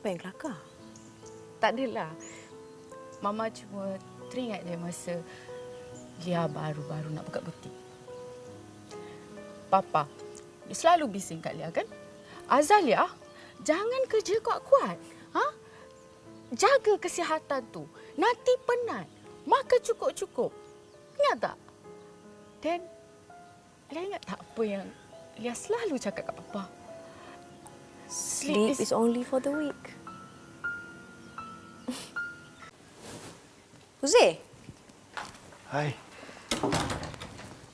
Apa yang kelakar? Tak adalah. Mama cuma teringat je masa Lia baru-baru nak buka butik. Papa, dia selalu bising kat Lia kan? Azalia, jangan kerja kuat-kuat. Ha? Jaga kesihatan tu. Nanti penat. Makan cukup-cukup. Ingat tak? Dan Lia ingat tak apa yang Lia selalu cakap kat Papa? Sleep is only for the weak. Huzi, Hai.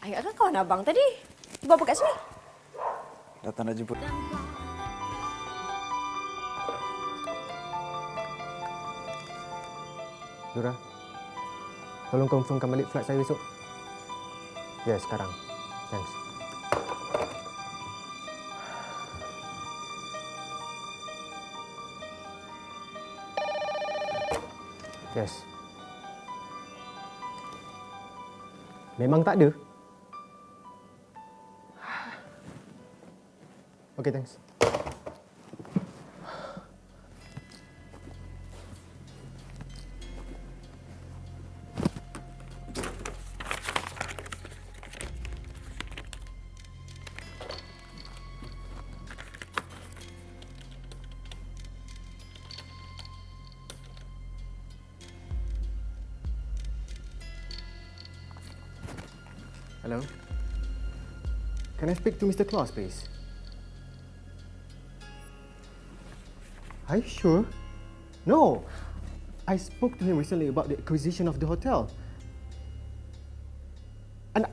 ayat kan kawan abang tadi? Buat apa kat sini? Datang nak jemput. Zura, tolong confirmkan balik flight saya besok. Ya, sekarang. Thanks. Yes. Memang tak ada. Okay, thanks. Hello? Can I speak to Mr. Claus, please? Are you sure? No! I spoke to him recently about the acquisition of the hotel. And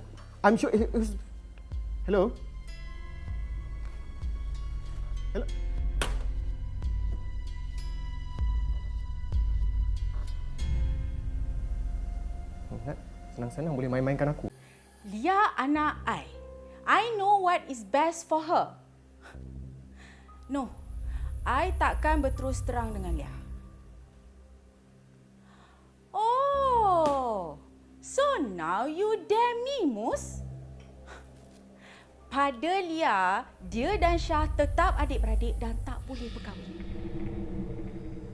I'm sure it was... Hello? Hello? Senang-senang boleh main-mainkan aku. Anak I. I know what is best for her. No, I takkan berterus terang dengan Lia. Oh, so now you dare me, Mus? Pada Lia, dia dan Syah tetap adik-beradik dan tak boleh berkahwin.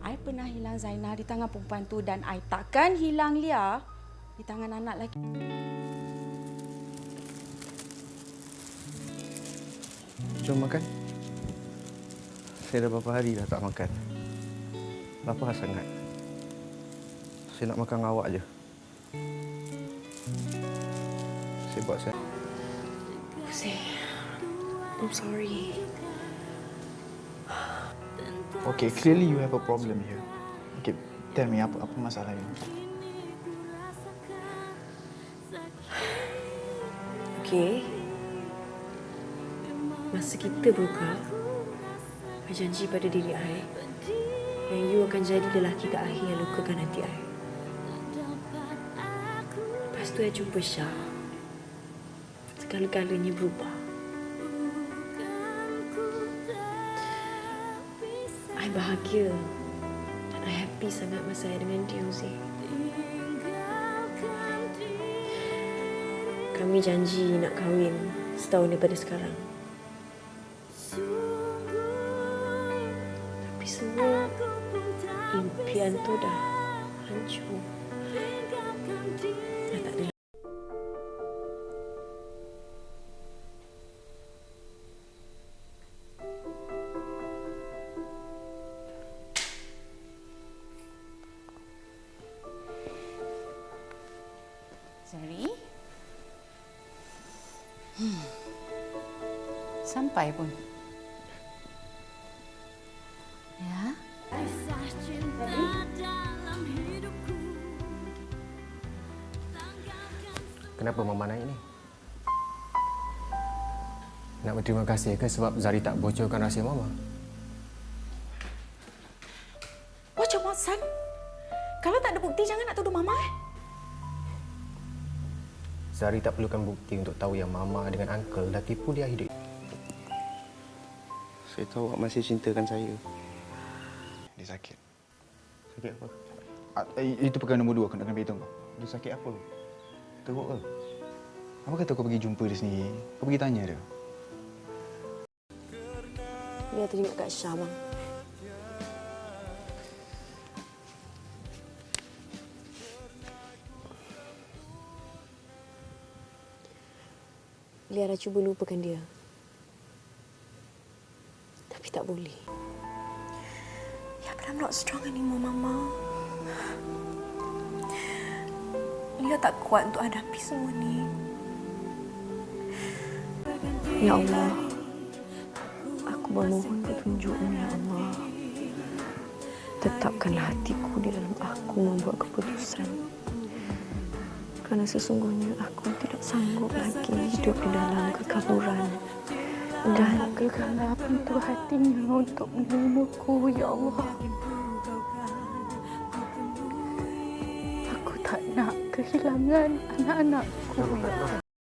I pernah hilang Zainal di tangan perempuan tu dan I takkan hilang Lia di tangan anak lagi. Jom makan. Saya dah berapa hari dah tak makan. Lapar sangat. Saya nak makan awak je. Saya buat saya. Huzi, I'm sorry. Okay, clearly you have a problem here. Okay, tell me apa apa masalahnya? Okay. Masa kita berukah, I janji pada diri I yang you akan jadi lelaki terakhir yang lukakan hati I. Lepas tu I jumpa Syah. Segala-galanya berubah. I bahagia dan I happy sangat masa I dengan dia, Uzi. Kami janji nak kahwin setahun daripada sekarang. Semua impian tu dah hancur. Dah tak ada. Hmm. Sampai pun. Kenapa Mama naik ni? Nak berterima kasih ke sebab Zari tak bocorkan rahsia Mama? Your mouth, son. Kalau tak ada bukti, jangan nak tuduh Mama eh. Zari tak perlukan bukti untuk tahu yang Mama dengan Uncle dah tipu dia hidup. Saya tahu awak masih cintakan saya. Dia sakit. Sakit apa? Ah, eh, itu perkara nombor dua aku nak kena beritahu kau. Dia sakit apa? Teruk ke? Apa kata kau pergi jumpa dia sendiri? Kau pergi tanya dia. Dia teringat kat Syah, Abang. Lia dah cuba lupakan dia. Tapi tak boleh. Ya, but I'm not strong anymore, Mama. Lia tak kuat untuk hadapi semua ni. Ya Allah, aku memohon petunjukmu, Ya Allah. Tetapkanlah hatiku di dalam aku membuat keputusan. Kerana sesungguhnya aku tidak sanggup lagi hidup di dalam kekaburan. Dan Bukakanlah pintu hatinya untuk menerimaku, Ya Allah. Aku tak nak kehilangan anak-anakku.